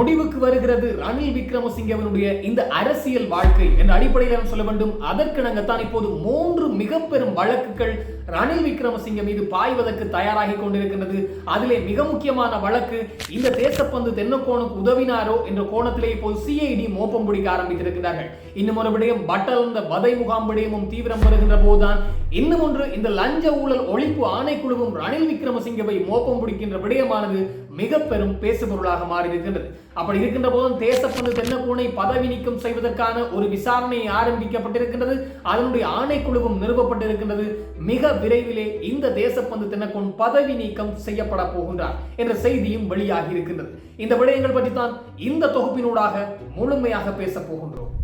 முடிவுக்கு வருகிறது. ரணில் விக்ரமசிங்கவனுடைய இந்த அரசியல் வாழ்க்கை என்ற அடிப்படையில் சொல்ல வேண்டும். அதற்கிணங்கத்தான் இப்போது மூன்று மிக பெரும் வழக்குகள் ரணில் விக்ரமசிங்க மீது பாய்வதற்கு தயாராகி கொண்டிருக்கின்றது. அதிலே மிக முக்கியமான வழக்கு இந்த தேசப்பந்து தென்னக்கோனுக்கு உதவினாரோ என்ற கோணத்திலே இப்போது சிஐடி மோப்பம் பிடிக்க ஆரம்பித்திருக்கிறார்கள். இன்னும் ஒரு விடயம் பட்டலந்த வதை முகாம் விடயமும் தீவிரம் வருகின்ற போதுதான் இன்னும் ஒன்று இந்த லஞ்ச ஊழல் ஒழிப்பு ஆணைக்குழுவும் ரணில் விக்ரமசிங்கவை மோப்பம் பிடிக்கின்ற விடயமானது மிக பெரும் பேசுபொருளாக மாறி இருக்கின்றது அப்படி இருக்கின்ற போதும் தேசப்பந்து தென்னக்கூனை பதவி நீக்கம் செய்வதற்கான ஒரு விசாரணை ஆரம்பிக்கப்பட்டிருக்கின்றது. அதனுடைய ஆணைக்குழுவும் நிறுவப்பட்டிருக்கின்றது. மிக விரைவிலே இந்த தேசப்பந்து தென்னக்கோன் பதவி நீக்கம் செய்யப்பட போகின்றார் என்ற செய்தியும் வெளியாகி இருக்கின்றது. இந்த விடயங்கள் பற்றி தான் இந்த தொகுப்பினூடாக முழுமையாக பேச போகின்றோம்.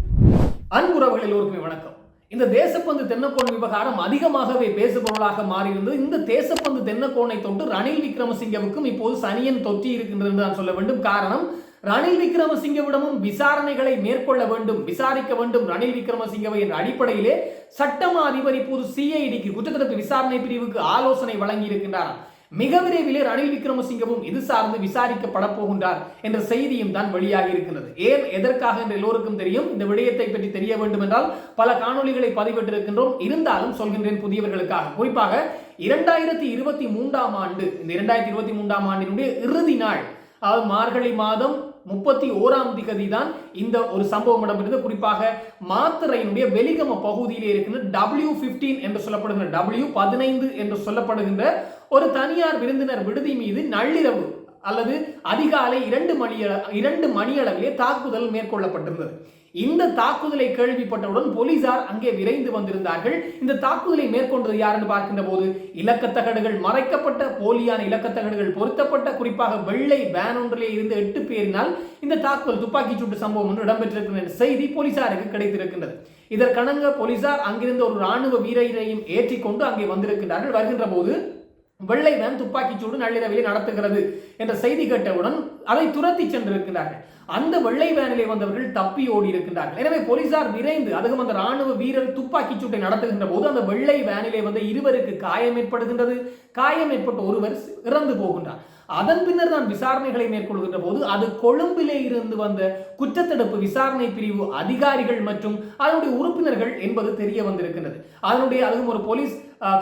அன்புறவர்கள் எல்லோருக்குமே வணக்கம். இந்த தேசப்பந்து தென்னக்கோன் விவகாரம் அதிகமாகவே பேசுபொருளாக மாறியிருந்தது. இந்த தேசப்பந்து தென்னக்கோனை தொட்டு ரணில் விக்ரமசிங்கவுக்கும் இப்போது சனியன் தொற்றி இருக்கின்றது என்று நான் சொல்ல வேண்டும். காரணம் ரணில் விக்ரமசிங்கவிடமும் விசாரணைகளை மேற்கொள்ள வேண்டும் விசாரிக்க வேண்டும். ரணில் விக்ரமசிங்கவை என்ற அடிப்படையிலே சட்டமா அதிபர் இப்போது சிஐடிக்கு குற்றத்தடுப்பு விசாரணை பிரிவுக்கு ஆலோசனை வழங்கி இருக்கின்றார் மிக விரைவிலே ரணில் விக்ரமசிங்கவும் இது சார்ந்து விசாரிக்கப்பட போகின்றார் என்ற செய்தியும் தான் வெளியாகி இருக்கிறது. ஏன் எதற்காக என்று எல்லோருக்கும் தெரியும். இந்த விடயத்தை பற்றி தெரிய வேண்டும் என்றால் பல காணொளிகளை பதிவிட்டிருக்கின்றோம். இருந்தாலும் சொல்கின்றேன் புதியவர்களுக்காக. குறிப்பாக இரண்டாயிரத்தி இருபத்தி மூன்றாம் ஆண்டு இந்த இரண்டாயிரத்தி இருபத்தி மூன்றாம் ஆண்டினுடைய இறுதி நாள் அதாவது மார்கழி மாதம் முப்பத்தி ஓராம் திகதி தான் இந்த ஒரு சம்பவம் இடம்பெற்றது. குறிப்பாக மாத்திரையினுடைய வெளிகம பகுதியிலே இருக்கின்ற டபிள்யூ பிப்டீன் என்று சொல்லப்படுகின்ற டபிள்யூ பதினைந்து என்று சொல்லப்படுகின்ற ஒரு தனியார் விருந்தினர் விடுதி மீது நள்ளிரவு அல்லது அதிகாலை இரண்டு மணி இரண்டு மணியளவிலே தாக்குதல் மேற்கொள்ளப்பட்டிருந்தது. இந்த தாக்குதலை கேள்விப்பட்டவுடன் போலீசார் அங்கே விரைந்து வந்திருந்தார்கள். இந்த தாக்குதலை மேற்கொண்டது யார் என்று பார்க்கின்ற போது இலக்கத்தகடுகள் மறைக்கப்பட்ட போலியான இலக்கத்தகடுகள் பொருத்தப்பட்ட குறிப்பாக வெள்ளை வேன் ஒன்றிலே இருந்து எட்டு பேரினால் இந்த தாக்குதல் துப்பாக்கி சூட்டு சம்பவம் ஒன்று இடம்பெற்றிருக்கின்ற செய்தி போலீசாருக்கு கிடைத்திருக்கின்றது. இதற்கணங்க போலீசார் அங்கிருந்த ஒரு ராணுவ வீரரையும் ஏற்றிக்கொண்டு அங்கே வந்திருக்கின்றார்கள். வருகின்ற போது வெள்ளை வேன் துப்பாக்கிச்சூடு நள்ளிரவில் நடத்துகிறது என்ற செய்தி கேட்டவுடன் அதை துரத்தி சென்றிருக்கிறார்கள். அந்த வெள்ளை வேனிலே வந்தவர்கள் தப்பி ஓடி இருக்கின்றார்கள் எனவே போலீசார் விரைந்து அதுவும் அந்த ராணுவ வீரர் துப்பாக்கிச் சூட்டை நடத்துகின்ற போது அந்த வெள்ளை வேனிலே வந்த இருவருக்கு காயம் ஏற்படுகின்றது. காயம் ஏற்பட்ட ஒருவர் இறந்து போகின்றார். அதன் பின்னர் தான் விசாரணைகளை மேற்கொள்கின்ற போது அது கொழும்பிலே இருந்து வந்த குற்றத்தடுப்பு விசாரணை பிரிவு அதிகாரிகள் மற்றும் அதனுடைய உறுப்பினர்கள் என்பது தெரிய வந்திருக்கின்றது. அதனுடைய அதுவும் ஒரு போலீஸ்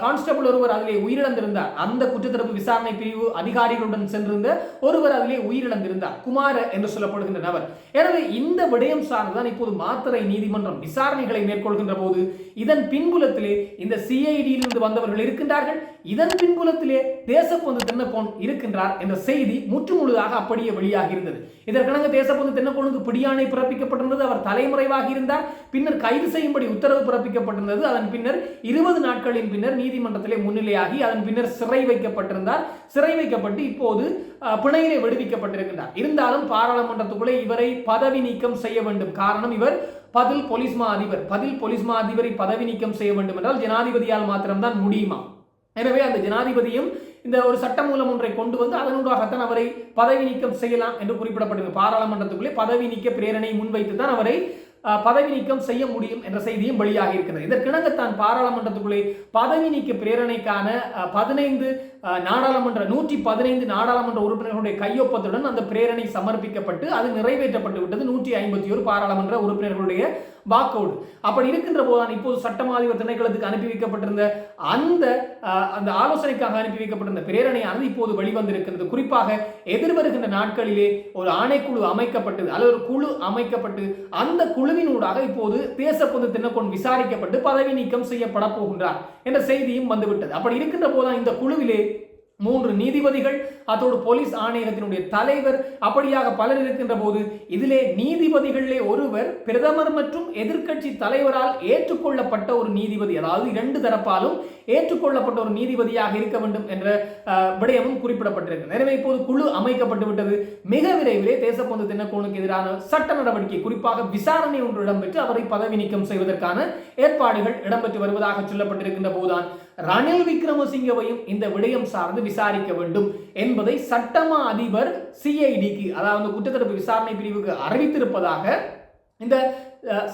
கான்ஸ்டபிள் ஒருவர் அதிலே உயிரிழந்திருந்தார். அந்த குற்றத்தடுப்பு விசாரணை பிரிவு அதிகாரிகளுடன் சென்றிருந்த ஒருவர் அதிலே உயிரிழந்திருந்தார். குமார என்று சொல்லப்படுகின்ற நபர். எனவே இந்த விடயம் சார்ந்துதான் இப்போது மாத்திரை நீதிமன்றம் விசாரணைகளை மேற்கொள்கின்ற போது இதன் பின்புலத்திலே இந்த சிஐடியிலிருந்து வந்தவர்கள் இருக்கின்றார்கள். இதன் பின்புலத்திலே தேசப்பந்து தென்னக்கோன் இருக்கின்றார் என்ற செய்தி முற்றுமுழுதாக அப்படியே வெளியாகி இருந்தது இதற்கிணங்க தேசப்பந்து தென்னக்கோனுக்கு பிடியாணை பிறப்பிக்கப்பட்டிருந்தது. அவர் தலைமுறைவாக இருந்தார். பின்னர் கைது செய்யும்படி உத்தரவு பிறப்பிக்கப்பட்டிருந்தது. அதன் பின்னர் இருபது நாட்களின் பின்னர் நீதிமன்றத்திலே முன்னிலையாகி அதன் பின்னர் சிறை வைக்கப்பட்டிருந்தார். சிறை வைக்கப்பட்டு இப்போது பிணையிலே விடுவிக்கப்பட்டிருக்கின்றார். இருந்தாலும் பாராளுமன்றத்துக்குள்ளே இவரை பதவி நீக்கம் செய்ய வேண்டும். காரணம் இவர் பதில் போலீஸ் மா அதிபர். பதில் போலீஸ் மா அதிபரை பதவி நீக்கம் செய்ய வேண்டும் என்றால் ஜனாதிபதியால் மாத்திரம்தான் முடியுமா? எனவே அந்த ஜனாதிபதியும் இந்த ஒரு சட்டமூலம் ஒன்றை கொண்டு வந்து அதனூடாகத்தான் அவரை பதவி நீக்கம் செய்யலாம் என்று குறிப்பிடப்பட்டது பாராளுமன்றத்துக்குள்ளே பதவி நீக்க பிரேரணை முன்வைத்து தான் அவரை பதவி நீக்கம் செய்ய முடியும் என்ற செய்தியும் வெளியாக இருக்கிறது. இதற்கிணங்கத்தான் பாராளுமன்றத்துக்குள்ளே பதவி நீக்க பிரேரணைக்கான பதினைந்து நாடாளுமன்ற நூற்றி பதினைந்து நாடாளுமன்ற உறுப்பினர்களுடைய கையொப்பத்துடன் அந்த பிரேரணை சமர்ப்பிக்கப்பட்டு அது நிறைவேற்றப்பட்டு விட்டது. நூற்றி ஐம்பத்தி ஒரு பாராளுமன்ற உறுப்பினர்களுடைய வாக்கோடு. அப்படி இருக்கின்ற போதுதான் இப்போது சட்டமாதிபர் திணைக்களத்துக்கு அனுப்பி வைக்கப்பட்டிருந்த அந்த அந்த ஆலோசனைக்காக அனுப்பி வைக்கப்பட்டிருந்த பிரேரணையானது இப்போது வெளிவந்திருக்கிறது. குறிப்பாக எதிர்வருகின்ற நாட்களிலே ஒரு ஆணைக்குழு அமைக்கப்பட்டது அல்லது ஒரு குழு அமைக்கப்பட்டு அந்த குழுவினூடாக இப்போது தேசப்பொது தினக்கொன் விசாரிக்கப்பட்டு பதவி நீக்கம் செய்யப்பட போகின்றார் என்ற செய்தியும் வந்துவிட்டது. அப்படி இருக்கின்ற போதுதான் இந்த குழுவிலே மூன்று நீதிபதிகள் அதோடு போலீஸ் ஆணையகத்தினுடைய தலைவர் அப்படியாக பலர் இருக்கின்ற போது இதிலே நீதிபதிகளிலே ஒருவர் பிரதமர் மற்றும் எதிர்க்கட்சி தலைவரால் ஏற்றுக்கொள்ளப்பட்ட ஒரு நீதிபதி அதாவது இரண்டு தரப்பாலும் ஏற்றுக்கொள்ளப்பட்ட ஒரு நீதிபதியாக இருக்க வேண்டும் என்ற விடயமும் குறிப்பிடப்பட்டிருக்கு. எனவே இப்போது குழு அமைக்கப்பட்டு விட்டது. மிக விரைவிலே தேசப்பந்து தினக்கோனுக்கு எதிரான சட்ட நடவடிக்கை குறிப்பாக விசாரணை ஒன்று இடம்பெற்று அவரை பதவி நீக்கம் செய்வதற்கான ஏற்பாடுகள் இடம்பெற்று வருவதாக சொல்லப்பட்டிருக்கின்ற போதுதான். ரணில் விக்ரமசிங்கவையும் இந்த விடயம் சார்ந்து விசாரிக்க வேண்டும் என்பதை சட்டமா அதிபர் சிஐடிக்கு அதாவது குற்றத்தடுப்பு விசாரணை பிரிவுக்கு அறிவித்திருப்பதாக இந்த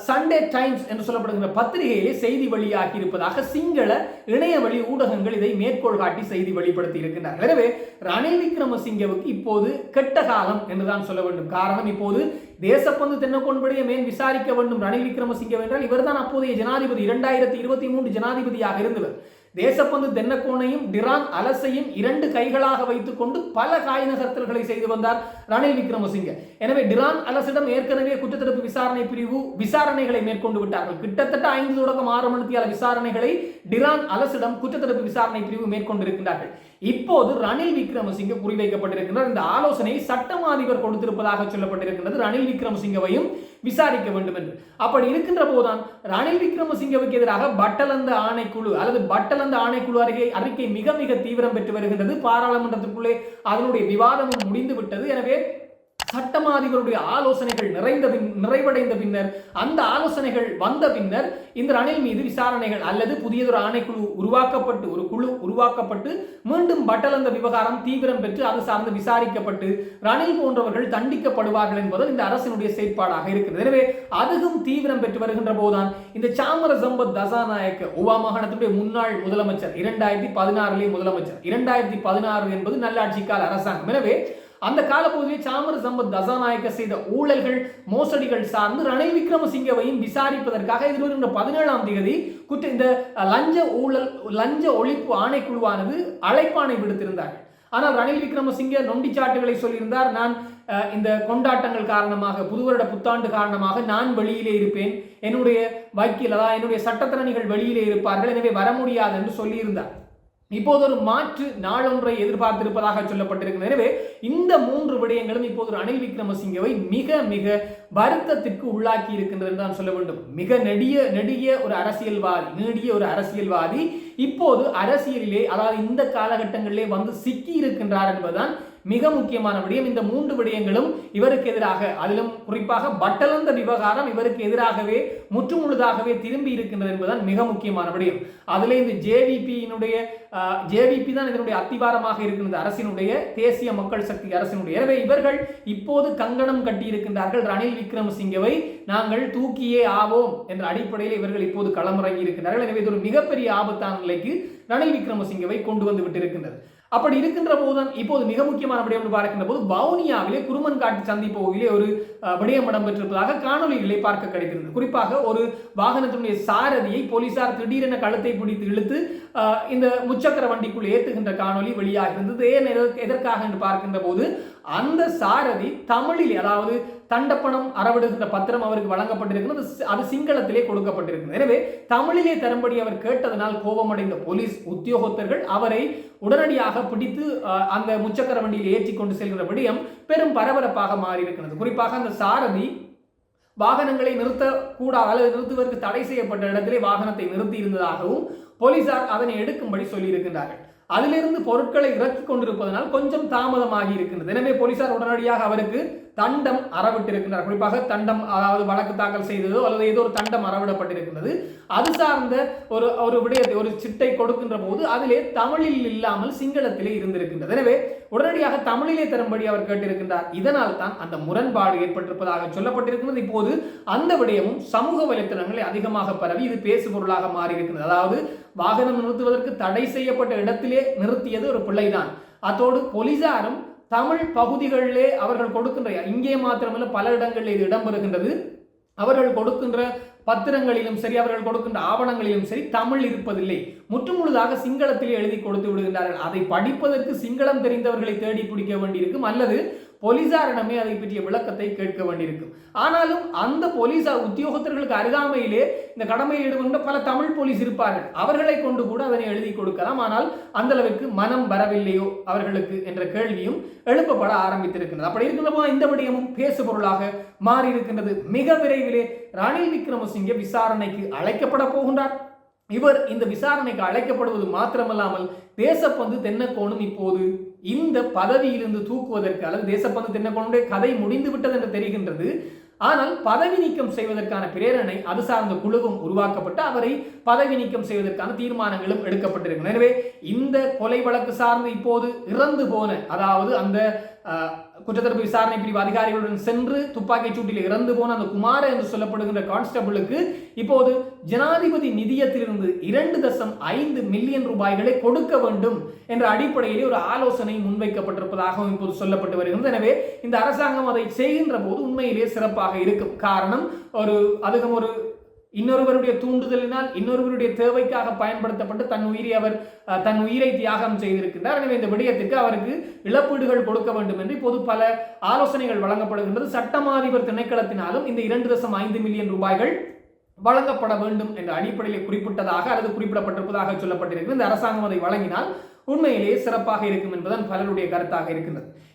சண்டே டைம்ஸ் என்று சொல்லப்படுகிற பத்திரிகையிலே செய்தி வெளியாகி இருப்பதாக சிங்கள இணைய வழி ஊடகங்கள் இதை மேற்கோள் காட்டி செய்தி வெளிப்படுத்தி இருக்கின்றனர் எனவே ரணில் விக்ரமசிங்கவுக்கு இப்போது கெட்ட காலம் என்றுதான் சொல்ல வேண்டும். காரணம் இப்போது தேசப்பந்து தென்னக்கொன்படியை மேல் விசாரிக்க வேண்டும் ரணில் விக்ரமசிங்க என்றால் இவர்தான் அப்போதைய ஜனாதிபதி இரண்டாயிரத்தி இருபத்தி மூன்று ஜனாதிபதியாக இருந்தவர். தேசப்பந்து தென்னக்கோனையும் டிரான் அலசையும் இரண்டு கைகளாக வைத்துக்கொண்டு பல காய் நகர்த்தல்களை செய்து வந்தார் ரணில் விக்ரமசிங்க. எனவே டிரான் அலசிடம் ஏற்கனவே குற்றத்தடுப்பு விசாரணை பிரிவு விசாரணைகளை மேற்கொண்டு விட்டார்கள். கிட்டத்தட்ட ஐந்து தொடக்கம் ஆறு மணித்தியால விசாரணைகளை டிரான் அலசிடம் குற்றத்தடுப்பு விசாரணை பிரிவு மேற்கொண்டிருக்கிறார்கள் இப்போது ரணில் விக்ரமசிங்க குறிவைக்கப்பட்டிருக்கிறார் இந்த ஆலோசனையை சட்டமாதிபர் கொடுத்திருப்பதாக சொல்லப்பட்டிருக்கிறது ரணில் விக்ரமசிங்கவையும் விசாரிக்க வேண்டும் என்று. அப்படி இருக்கின்ற போதுதான் ரணில் விக்ரமசிங்கவுக்கு எதிராக பட்டலந்த ஆணைக்குழு அல்லது பட்டலந்த ஆணைக்குழு அருகே அறிக்கை மிக மிக தீவிரம் பெற்று வருகின்றது. பாராளுமன்றத்துக்குள்ளே அதனுடைய விவாதமும் முடிந்து விட்டது எனவே சட்டமாதிகளுடைய ஆலோசனைகள் நிறைந்த நிறைவடைந்த பின்னர் அந்த ஆலோசனைகள் வந்த பின்னர் இந்த ரணில் மீது விசாரணைகள் அல்லது புதியதொரு ஆணைக்குழு உருவாக்கப்பட்டு ஒரு குழு உருவாக்கப்பட்டு மீண்டும் பட்டலந்த விவகாரம் தீவிரம் பெற்று அது சார்ந்து விசாரிக்கப்பட்டு ரணில் போன்றவர்கள் தண்டிக்கப்படுவார்கள் என்பது இந்த அரசினுடைய செயற்பாடாக இருக்கிறது. எனவே அதுவும் தீவிரம் பெற்று வருகின்ற போதுதான் இந்த சாமர சம்பத் தசாநாயக்க உபா மாகாணத்துடைய முன்னாள் முதலமைச்சர் இரண்டாயிரத்தி பதினாறுலேயே முதலமைச்சர் இரண்டாயிரத்தி பதினாறு என்பது நல்லாட்சி கால அரசாங்கம். எனவே அந்த காலப்பகுதியில் சாமர சம்பத் தசாநாயக்க செய்த ஊழல்கள் மோசடிகள் சார்ந்து ரணில் விக்ரமசிங்கவையும் விசாரிப்பதற்காக எதிர்வருகின்ற பதினேழாம் தேதி குற்ற இந்த லஞ்ச ஊழல் லஞ்ச ஒழிப்பு ஆணைக்குழுவானது அழைப்பானை விடுத்திருந்தார்கள் ஆனால் ரணில் விக்ரமசிங்க நொண்டிச்சாட்டுகளை சொல்லியிருந்தார் நான் இந்த கொண்டாட்டங்கள் காரணமாக புதுவருட புத்தாண்டு காரணமாக நான் வெளியிலே இருப்பேன். என்னுடைய வக்கீல் அதாவது என்னுடைய சட்டத்திறனிகள் வெளியிலே இருப்பார்கள். எனவே வர முடியாது என்று சொல்லியிருந்தார். இப்போது ஒரு மாற்று நாளொன்றை எதிர்பார்த்திருப்பதாக சொல்லப்பட்டிருக்கிறது. எனவே இந்த மூன்று விடயங்களும் இப்போது ரணில் விக்ரமசிங்கவை மிக மிக வருத்தத்திற்கு உள்ளாக்கி இருக்கின்றது தான் சொல்ல வேண்டும். மிக நெடிய நெடிய ஒரு அரசியல்வாதி நெடிய ஒரு அரசியல்வாதி இப்போது அரசியலிலே அதாவது இந்த காலகட்டங்களிலே வந்து சிக்கி இருக்கின்றார் என்பதுதான் மிக முக்கியமான விடயம். இந்த மூன்று விடயங்களும் இவருக்கு எதிராக அதிலும் குறிப்பாக பட்டலந்த விவகாரம் இவருக்கு எதிராகவே முற்றுமுழுதாகவே திரும்பி இருக்கின்றது என்பதுதான் மிக முக்கியமான விடயம். அதிலே இந்த ஜேவிபியினுடைய ஜேவிபி தான் இதனுடைய அத்திவாரமாக இருக்கின்றது. அரசினுடைய தேசிய மக்கள் சக்தி அரசினுடைய. எனவே இவர்கள் இப்போது கங்கணம் கட்டியிருக்கின்றார்கள். ரணில் விக்ரமசிங்கவை நாங்கள் தூக்கியே ஆவோம் என்ற அடிப்படையில் இவர்கள் இப்போது களமிறங்கி இருக்கிறார்கள் எனவே இது ஒரு மிகப்பெரிய ஆபத்தான நிலைக்கு ரணில் விக்ரமசிங்கவை கொண்டு வந்து விட்டிருக்கின்றது. அப்படி இருக்கின்ற போதுதான் இப்போது மிக முக்கியமான விடயம் என்று பார்க்கின்ற போது வவுனியாவிலே குருமன் காட்டு சந்திப்போவிலே ஒரு விடயம் இடம்பெற்றிருப்பதாக காணொலிகளை பார்க்க கிடைக்கிறது குறிப்பாக ஒரு வாகனத்தினுடைய சாரதியை போலீசார் திடீரென கழுத்தை பிடித்து இழுத்து இந்த முச்சக்கர வண்டிக்குள் ஏற்றுகின்ற காணொலி வெளியாகிருந்தது ஏன் எதற்காக என்று பார்க்கின்ற போது அந்த சாரதி தமிழில் அதாவது தண்டப்பணம் அறவிடுகின்ற பத்திரம் அவருக்கு வழங்கப்பட்டிருக்கிறது. அது சிங்களத்திலே கொடுக்கப்பட்டிருக்கிறது. எனவே தமிழிலே தரும்படி அவர் கேட்டதனால் கோபமடைந்த போலீஸ் உத்தியோகத்தர்கள் அவரை உடனடியாக பிடித்து அந்த முச்சக்கர வண்டியில் ஏற்றி கொண்டு செல்கிற விடயம் பெரும் பரபரப்பாக மாறியிருக்கிறது. குறிப்பாக அந்த சாரதி வாகனங்களை நிறுத்தக்கூடாது அல்லது நிறுத்துவதற்கு தடை செய்யப்பட்ட இடத்திலே வாகனத்தை நிறுத்தி இருந்ததாகவும் போலீசார் அதனை எடுக்கும்படி சொல்லியிருக்கின்றார்கள். அதிலிருந்து பொருட்களை இறக்கி கொண்டிருப்பதனால் கொஞ்சம் தாமதமாகி இருக்கின்றது. எனவே போலீசார் உடனடியாக அவருக்கு தண்டம் அறவிட்டிருக்கின்றார் குறிப்பாக தண்டம் அதாவது வழக்கு தாக்கல் செய்ததோ அல்லது ஏதோ ஒரு தண்டம் அறவிடப்பட்டிருக்கின்றது. அது சார்ந்த ஒரு ஒரு விடயத்தை ஒரு சிட்டை கொடுக்கின்ற போது அதிலே தமிழில் இல்லாமல் சிங்களத்திலே இருந்திருக்கின்றது. எனவே உடனடியாக தமிழிலே தரும்படி அவர் கேட்டிருக்கின்றார். இதனால் தான் அந்த முரண்பாடு ஏற்பட்டிருப்பதாக சொல்லப்பட்டிருக்கிறது இப்போது அந்த விடயமும் சமூக வலைத்தளங்களில் அதிகமாக பரவி இது பேசுபொருளாக மாறி அதாவது வாகனம் நிறுத்துவதற்கு தடை செய்யப்பட்ட இடத்திலே நிறுத்தியது ஒரு பிள்ளைதான். அதோடு போலீசாரும் தமிழ் பகுதிகளிலே அவர்கள் கொடுக்கின்ற இங்கே மாத்திரமல்ல பல இடங்களில் இது இடம்பெறுகின்றது. அவர்கள் கொடுக்கின்ற பத்திரங்களிலும் சரி அவர்கள் கொடுக்கின்ற ஆவணங்களிலும் சரி தமிழ் இருப்பதில்லை. முற்றுமுழுதாக சிங்களத்திலே எழுதி கொடுத்து விடுகின்றார்கள். அதை படிப்பதற்கு சிங்களம் தெரிந்தவர்களை தேடி பிடிக்க வேண்டியிருக்கும். அல்லது போலீசாரிடமே அதை பற்றிய விளக்கத்தை கேட்க வேண்டியிருக்கும் ஆனாலும் அந்த போலீசார் உத்தியோகத்தர்களுக்கு அருகாமையிலே இந்த கடமையில் ஈடுபட்ட பல தமிழ் போலீஸ் இருப்பார்கள். அவர்களை கொண்டு கூட அதனை எழுதி கொடுக்கலாம். ஆனால் அந்த அளவுக்கு மனம் வரவில்லையோ அவர்களுக்கு என்ற கேள்வியும் எழுப்பப்பட ஆரம்பித்திருக்கிறது அப்படி இருக்கின்ற இந்த விடயமும் பேசு பொருளாக மாறி இருக்கின்றது மிக விரைவிலே ரணில் விக்ரமசிங்கே விசாரணைக்கு அழைக்கப்பட போகின்றார். இவர் இந்த விசாரணைக்கு அழைக்கப்படுவது மாத்திரமல்லாமல் தேசப்பந்து தென்னக்கோணும் இப்போது இந்த பதவியிலிருந்து தூக்குவதற்கு அல்லது தேசப்பந்து தென்னக்கோணுடைய கதை முடிந்து விட்டது என்று தெரிகின்றது. ஆனால் பதவி நீக்கம் செய்வதற்கான பிரேரணை அது சார்ந்த குழுவும் உருவாக்கப்பட்டு அவரை பதவி நீக்கம் செய்வதற்கான தீர்மானங்களும் எடுக்கப்பட்டிருக்கும் எனவே இந்த கொலை வழக்கு சார்ந்து இப்போது இறந்து போன அதாவது அந்த குற்றத்தடுப்பு விசாரணை பிரிவு அதிகாரிகளுடன் சென்று துப்பாக்கிச் சூட்டில் இறந்து போன அந்த குமார என்று சொல்லப்படுகின்ற கான்ஸ்டபிளுக்கு இப்போது ஜனாதிபதி நிதியத்திலிருந்து இரண்டு தசம் ஐந்து மில்லியன் ரூபாய்களை கொடுக்க வேண்டும் என்ற அடிப்படையிலே ஒரு ஆலோசனை முன்வைக்கப்பட்டிருப்பதாகவும் இப்போது சொல்லப்பட்டு வருகிறது. எனவே இந்த அரசாங்கம் அதை செய்கின்ற போது உண்மையிலே சிறப்பாக இருக்கும். காரணம் ஒரு அதிகம் ஒரு இன்னொருவருடைய தூண்டுதலினால் இன்னொருவருடைய தேவைக்காக பயன்படுத்தப்பட்டு தன் உயிரை அவர் தன் உயிரை தியாகம் செய்திருக்கிறார் எனவே இந்த விடயத்துக்கு அவருக்கு இழப்பீடுகள் கொடுக்க வேண்டும் என்று இப்போது பல ஆலோசனைகள் வழங்கப்படுகின்றது. சட்டமாதிபர் திணைக்களத்தினாலும் இந்த இரண்டு தசம் ஐந்து மில்லியன் ரூபாய்கள் வழங்கப்பட வேண்டும் என்ற அடிப்படையில் குறிப்பிட்டதாக அல்லது குறிப்பிடப்பட்டிருப்பதாக சொல்லப்பட்டிருக்கிறது. இந்த அரசாங்கம் அதை வழங்கினால் உண்மையிலேயே சிறப்பாக இருக்கும் என்பதன் பலருடைய கருத்தாக இருக்கின்றது.